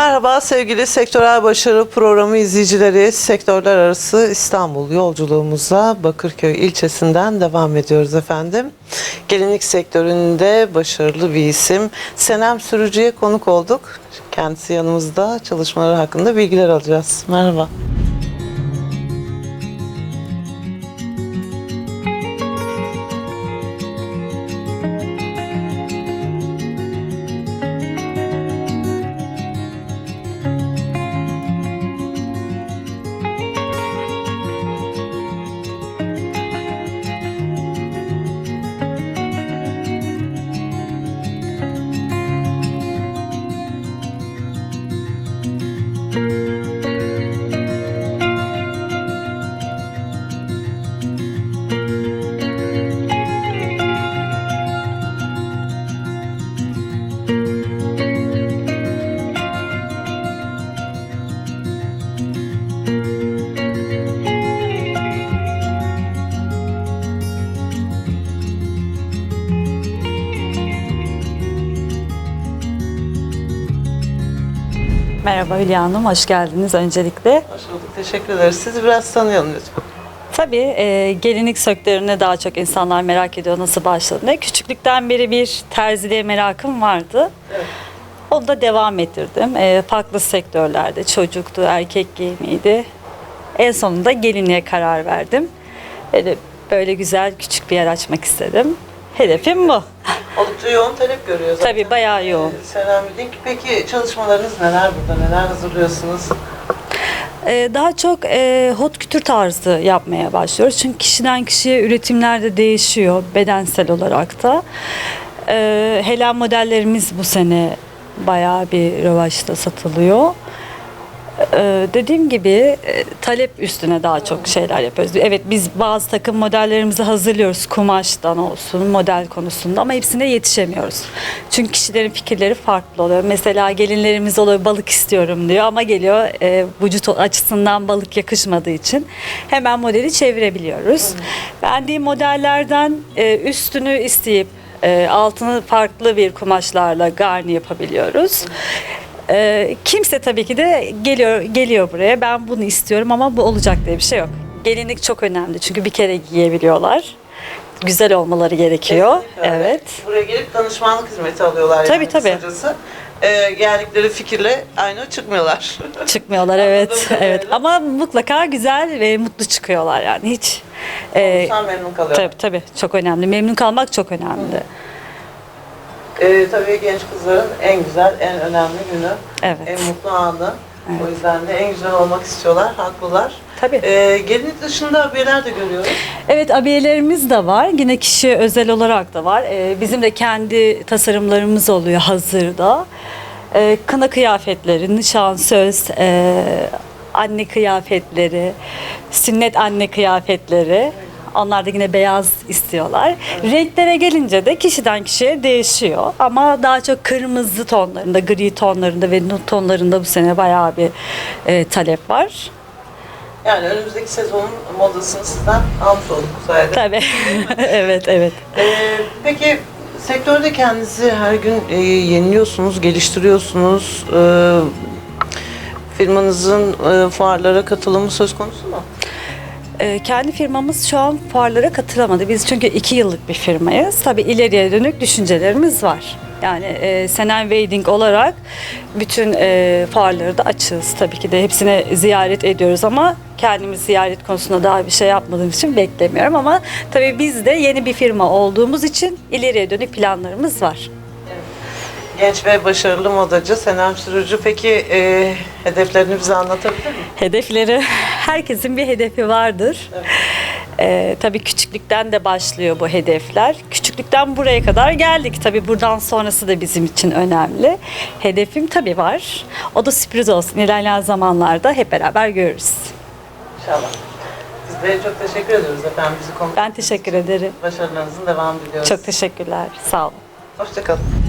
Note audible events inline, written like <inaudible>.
Merhaba sevgili Sektörel Başarı Programı izleyicileri. Sektörler arası İstanbul yolculuğumuza Bakırköy ilçesinden devam ediyoruz efendim. Gelinlik sektöründe başarılı bir isim Senem Sürücü'ye konuk olduk. Kendisi yanımızda çalışmaları hakkında bilgiler alacağız. Merhaba. Merhaba Hülya Hanım, hoş geldiniz öncelikle. Hoş bulduk. Teşekkür ederiz. Sizi biraz tanıyalım lütfen. Tabii e, gelinlik sektörüne daha çok insanlar merak ediyor nasıl başladı. Ne küçüklükten beri bir terziliğe merakım vardı. Onu da devam ettirdim. E, farklı sektörlerde çocuktu, erkek giyimiydi. En sonunda gelinliğe karar verdim. Böyle, böyle güzel küçük bir yer açmak istedim. Hedefim bu. <laughs> Oldukça yoğun talep görüyor zaten. Tabii bayağı yoğun. Selam Link. Peki çalışmalarınız neler burada? Neler hazırlıyorsunuz? Ee, daha çok e, hot kütür tarzı yapmaya başlıyoruz. Çünkü kişiden kişiye üretimler de değişiyor bedensel olarak da. Ee, Helen modellerimiz bu sene bayağı bir revaçta satılıyor. Ee, dediğim gibi e, talep üstüne daha çok şeyler yapıyoruz. Evet biz bazı takım modellerimizi hazırlıyoruz kumaştan olsun model konusunda ama hepsine yetişemiyoruz. Çünkü kişilerin fikirleri farklı oluyor. Mesela gelinlerimiz oluyor balık istiyorum diyor ama geliyor e, vücut açısından balık yakışmadığı için hemen modeli çevirebiliyoruz. Beğendiğim modellerden e, üstünü isteyip e, altını farklı bir kumaşlarla garni yapabiliyoruz. Ee, kimse tabii ki de geliyor geliyor buraya ben bunu istiyorum ama bu olacak diye bir şey yok. Gelinlik çok önemli çünkü bir kere giyebiliyorlar. Güzel olmaları gerekiyor. Kesinlikle öyle. Evet. Buraya gelip danışmanlık hizmeti alıyorlar Tabii, yani tabii. kısacası. Ee, geldikleri fikirle aynı çıkmıyorlar. <laughs> Çıkmıyorlar evet. Evet. Ama mutlaka güzel ve mutlu çıkıyorlar yani hiç. e, Sen memnun kalıyor. tabii tabii çok önemli. Memnun kalmak çok önemli. Ee, tabii genç kızların en güzel, en önemli günü. Evet. En mutlu anı. Evet. O yüzden de en güzel olmak istiyorlar, haklılar. Tabii. Ee, gelinlik dışında abiyeler de görüyoruz. Evet abiyelerimiz de var. Yine kişi özel olarak da var. Ee, bizim de kendi tasarımlarımız oluyor hazırda. Ee, kına kıyafetleri, nişan, söz, e, anne kıyafetleri, sünnet anne kıyafetleri. Onlar da yine beyaz istiyorlar. Renklere gelince de kişiden kişiye değişiyor. Ama daha çok kırmızı tonlarında, gri tonlarında ve nude tonlarında bu sene bayağı bir e, talep var. Yani önümüzdeki sezonun modasını sizden almış olduk bu sayede. Tabii. <laughs> evet, evet. Ee, peki sektörde kendinizi her gün e, yeniliyorsunuz, geliştiriyorsunuz. Ee, firmanızın e, fuarlara katılımı söz konusu mu? Ee, kendi firmamız şu an fuarlara katılamadı. Biz çünkü iki yıllık bir firmayız. Tabii ileriye dönük düşüncelerimiz var. Yani e, Senen Wedding olarak bütün e, fuarları da açığız. Tabii ki de hepsine ziyaret ediyoruz ama kendimiz ziyaret konusunda daha bir şey yapmadığımız için beklemiyorum. Ama tabii biz de yeni bir firma olduğumuz için ileriye dönük planlarımız var. Genç ve başarılı modacı Senem Sürücü. Peki e, hedeflerini bize anlatabilir mi? Hedefleri, herkesin bir hedefi vardır. Ee, tabii küçüklükten de başlıyor bu hedefler. Küçüklükten buraya kadar geldik. Tabii buradan sonrası da bizim için önemli. Hedefim tabii var. O da sürpriz olsun. İlerleyen zamanlarda hep beraber görürüz. İnşallah. Biz de çok teşekkür ediyoruz efendim bizi konuk Ben teşekkür ederim. Başarılarınızın devamı diliyoruz. Çok teşekkürler. Sağ olun. Hoşçakalın.